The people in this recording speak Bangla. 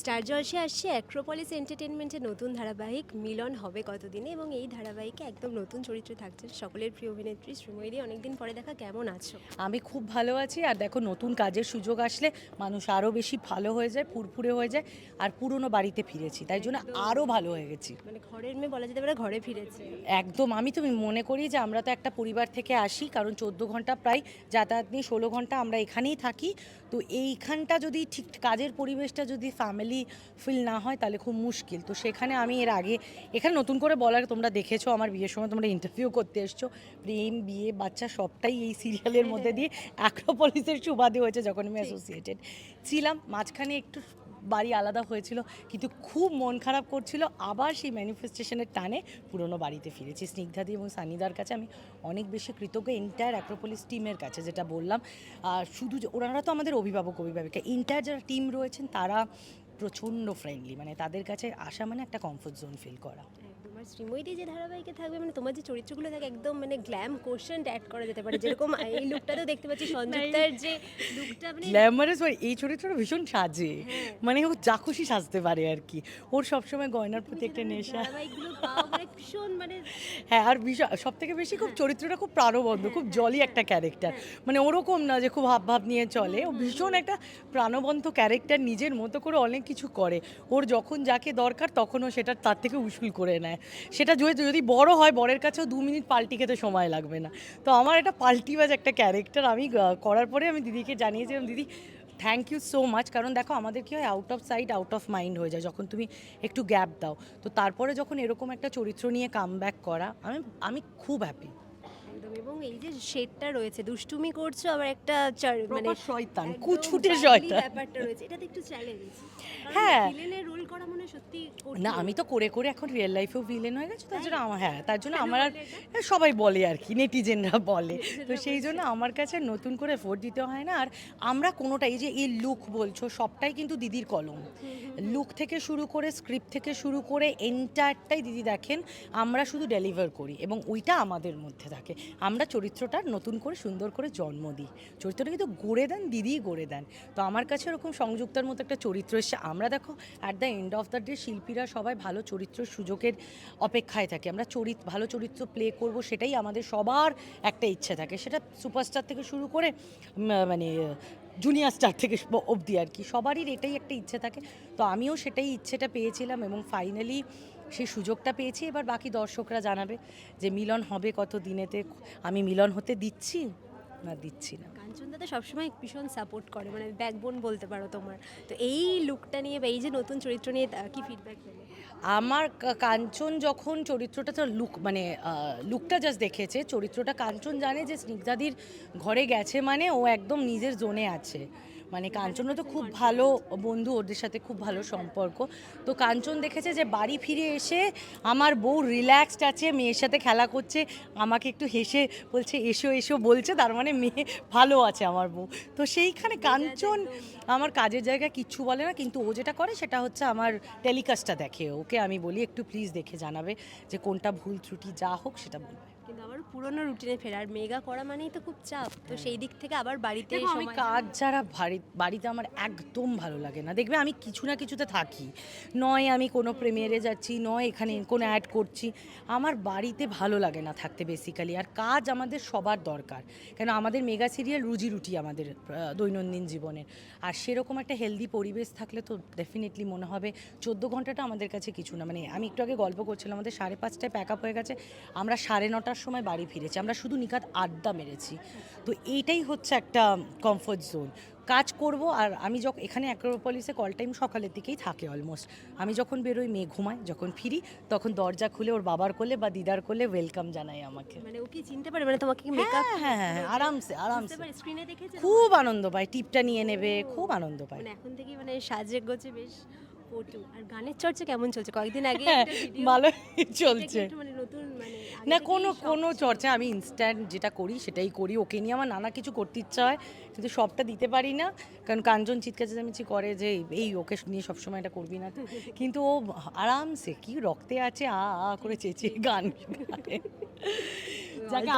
স্টার জলসে আসছে অ্যাক্রোপলিস এন্টারটেনমেন্টের নতুন ধারাবাহিক মিলন হবে কতদিনে এবং এই ধারাবাহিকে একদম নতুন চরিত্র থাকছে সকলের প্রিয় অভিনেত্রী শ্রীময়ী অনেকদিন পরে দেখা কেমন আছো? আমি খুব ভালো আছি। আর দেখো নতুন কাজের সুযোগ আসলে মানুষ আরও বেশি ভালো হয়ে যায় ফুরফুরে হয়ে যায় আর পুরনো বাড়িতে ফিরেছি। তাই জন্য আরও ভালো হয়ে গেছি। মানে ঘরের মেয়ে বলা যেতে পারে ঘরে ফিরেছে। একদম। আমি তো মনে করি যে আমরা তো একটা পরিবার থেকে আসি কারণ চোদ্দ ঘণ্টা প্রায় যাতায়াত নিয়ে ষোলো ঘণ্টা আমরা এখানেই থাকি। তো এইখানটা যদি ঠিক কাজের পরিবেশটা যদি ফ্যামিলি ফিল না হয় তাহলে খুব মুশকিল। তো সেখানে আমি এর আগে এখানে নতুন করে বলার তোমরা দেখেছ আমার বিয়ের সময় তোমরা ইন্টারভিউ করতে এসছো। প্রেম বিয়ে বাচ্চা সবটাই এই সিরিয়ালের মধ্যে দিয়ে অ্যাক্রোপলিসের সুবাদে হয়েছে যখন আমি অ্যাসোসিয়েটেড ছিলাম। মাঝখানে একটু বাড়ি আলাদা হয়েছিল কিন্তু খুব মন খারাপ করছিল। আবার সেই ম্যানিফেস্টেশনের টানে পুরনো বাড়িতে ফিরেছি। স্নিগ্ধাদি এবং সানিদার কাছে আমি অনেক বেশি কৃতজ্ঞ এন্টায়ার অ্যাক্রোপলিস টিমের কাছে যেটা বললাম। আর শুধু ওনারা তো আমাদের অভিভাবক অভিভাবিকা। এন্টায়ার যারা টিম রয়েছেন তারা প্রচণ্ড ফ্রেন্ডলি মানে তাদের কাছে আসা মানে একটা কমফোর্ট জোন ফিল করা। শ্রীময়ী যে ধারাবাহিকে থাকবে মানে তোমার যে চরিত্রগুলো থাকে একদম মানে গ্ল্যাম কোশ্চেন অ্যাড করা যেতে পারে। যেরকম এই লুকটাতেও দেখতে পাচ্ছি সংযুক্তার যে লুকটা মানে গ্ল্যামারাস এই চরিত্রটা ভীষণ সাজে। মানে ও যা খুশি সাজতে পারে আর কি। ওর সবসময় গয়নার প্রতি একটা নেশা। ধারাবাহিকগুলো মানে ভীষণ মানে হ্যাঁ আর ভীষণ সব থেকে বেশি খুব চরিত্রটা খুব প্রাণবন্ত খুব জলি একটা ক্যারেক্টার মানে ওরকম না যে খুব হাব ভাব নিয়ে চলে। ও ভীষণ একটা প্রাণবন্ত ক্যারেক্টার নিজের মতো করে অনেক কিছু করে। ওর যখন যাকে দরকার তখন ও সেটা তার থেকে উসুল করে নেয়। সেটা যদি যদি বড় হয়, বরের কাছেও দু মিনিট পাল্টি খেতে সময় লাগবে না। তো আমার একটা পাল্টিবাজ একটা ক্যারেক্টার আমি করার পরে আমি দিদিকে জানিয়েছিলাম, দিদি থ্যাংক ইউ সো মাচ কারণ দেখো, আমাদের কী হয় out of side out of mind হয়ে যায় যখন তুমি একটু গ্যাপ দাও। তো তারপরে যখন এরকম একটা চরিত্র নিয়ে কাম করা, আমি আমি খুব হ্যাপি এবং এই যে শেডটা রয়েছে দুষ্টুমি করছ আবার একটা চার- মানে শয়তান কুচুটে শয়তান। ব্যাপারটা রয়েছে। এটাতে একটু চ্যালেঞ্জ হ্যাঁ। ভিলেনের রোল করা মানে সত্যি না আমি তো করে করে এখন রিয়েল লাইফেও ভিলেন হয়ে গেছে তার জন্য আমার হ্যাঁ তার জন্য আমার আর সবাই বলে আর কি নেটিজেনরা বলে। তো সেই জন্য আমার কাছে নতুন করে ভোট দিতে হয় না। আর আমরা কোনোটাই এই যে এই লুক বলছো সবটাই কিন্তু দিদির কলম। লুক থেকে শুরু করে স্ক্রিপ্ট থেকে শুরু করে এন্টারটাই দিদি দেখেন আমরা শুধু ডেলিভার করি এবং ওইটা আমাদের মধ্যে থাকে। আমরা চরিত্রটার নতুন করে সুন্দর করে জন্ম দিই। চরিত্রটা কিন্তু গড়ে দেন দিদিই গড়ে দেন। তো আমার কাছে ওরকম সংযুক্তার মতো একটা চরিত্র এসে আমরা দেখো at the end of the day শিল্পীরা সবাই ভালো চরিত্র সুযোগের অপেক্ষায় থাকে। আমরা চরিত্র ভালো চরিত্র প্লে করব সেটাই আমাদের সবার একটা ইচ্ছে থাকে। সেটা সুপারস্টার থেকে শুরু করে মানে জুনিয়র স্টার থেকে অবধি আর কি। সবারই এটাই একটা ইচ্ছে থাকে। তো আমিও সেটাই ইচ্ছেটা পেয়েছিলাম এবং ফাইনালি সেই সুযোগটা পেয়েছি। এবার বাকি দর্শকরা জানাবে যে মিলন হবে কত দিনেতে আমি মিলন হতে দিচ্ছি না দিচ্ছি না। কাঞ্চনদা তো সবসময় ভীষণ সাপোর্ট করে মানে ব্যাকবোন বলতে পারো তোমার। তো এই লুকটা নিয়ে বা এই যে নতুন চরিত্র নিয়ে কি ফিডব্যাক আমার কাঞ্চন যখন চরিত্রটা তো লুক মানে লুকটা জাস্ট দেখেছে চরিত্রটা কাঞ্চন জানে যে স্নিগ্ধাদির ঘরে গেছে মানে ও একদম নিজের জোনে আছে। মানে কাঞ্চনও তো খুব ভালো বন্ধু ওদের সাথে খুব ভালো সম্পর্ক। তো কাঞ্চন দেখেছে যে বাড়ি ফিরে এসে আমার বউ রিল্যাক্সড আছে মেয়ের সাথে খেলা করছে আমাকে একটু হেসে বলছে এসো এসো বলছে তার মানে মেয়ে ভালো আছে আমার বউ। তো সেইখানে কাঞ্চন আমার কাজের জায়গায় কিচ্ছু বলে না কিন্তু ও যেটা করে সেটা হচ্ছে আমার টেলিকাস্টটা দেখে। ওকে আমি বলি একটু প্লিজ দেখে জানাবে যে কোনটা ভুল ত্রুটি যা হোক সেটা বলবে। পুরোনো রুটিনে ফেরার মেগা করা মানেই তো খুব চাপ। তো সেই দিক থেকে আবার বাড়িতে আমি কাজ ছাড়া বাড়ি বাড়িতে আমার একদম ভালো লাগে না। দেখবে আমি কিছু না কিছুতে থাকি। নয় আমি কোনো প্রিমিয়ারে যাচ্ছি নয় এখানে কোনো অ্যাড করছি। আমার বাড়িতে ভালো লাগে না থাকতে বেসিক্যালি আর কাজ আমাদের সবার দরকার। কেন আমাদের মেগা সিরিয়াল রুজি রুটি আমাদের দৈনন্দিন জীবনের আর সেরকম একটা হেলদি পরিবেশ থাকলে তো ডেফিনেটলি মনে হবে চোদ্দ ঘন্টাটা আমাদের কাছে কিছু না। মানে আমি একটু আগে গল্প করছিলাম আমাদের সাড়ে পাঁচটায় প্যাক আপ হয়ে গেছে। আমরা সাড়ে নটার সময় বাড়ি ফিরেছি আমরা শুধু নিকাত আড্ডা মেরেছি। তো এইটাই হচ্ছে একটা কমফোর্ট জোন কাজ করব আর আমি যখন এখানে অ্যাক্রোপলিসে কল টাইম সকালের দিকেই থাকে অলমোস্ট আমি যখন বেরোই মেয়ে ঘুমায় যখন ফিরি তখন দরজা খুলে ওর বাবার কোলে বা দিদার কোলে ওয়েলকাম জানাই আমাকে। মানে ও কি চিনতে পারে? মানে তোমাকে মেকআপ হ্যাঁ হ্যাঁ হ্যাঁ আরামসে আরামসে। স্ক্রিনে দেখেছে খুব আনন্দ পায় টিপটা নিয়ে নেবে খুব আনন্দ পায়। মানে এখন থেকে মানে সাজে গোছে বেশ আর গানের চর্চা কেমন চলছে? কয়েকদিন আগে হ্যাঁ ভালো চলছে। মানে নতুন মানে না কোনো কোনো চর্চা আমি ইনস্ট্যান্ট যেটা করি সেটাই করি ওকে নিয়ে আমার নানা কিছু করতে ইচ্ছা হয় কিন্তু সবটা দিতে পারি না কারণ কাঞ্চন চিৎকার চেঁচামেচি করে যে এই ওকে নিয়ে সবসময় এটা করবি না তো। কিন্তু ও আরামসে কি রক্তে আছে আ আ করে চেঁচিয়ে গান গায়। যাকে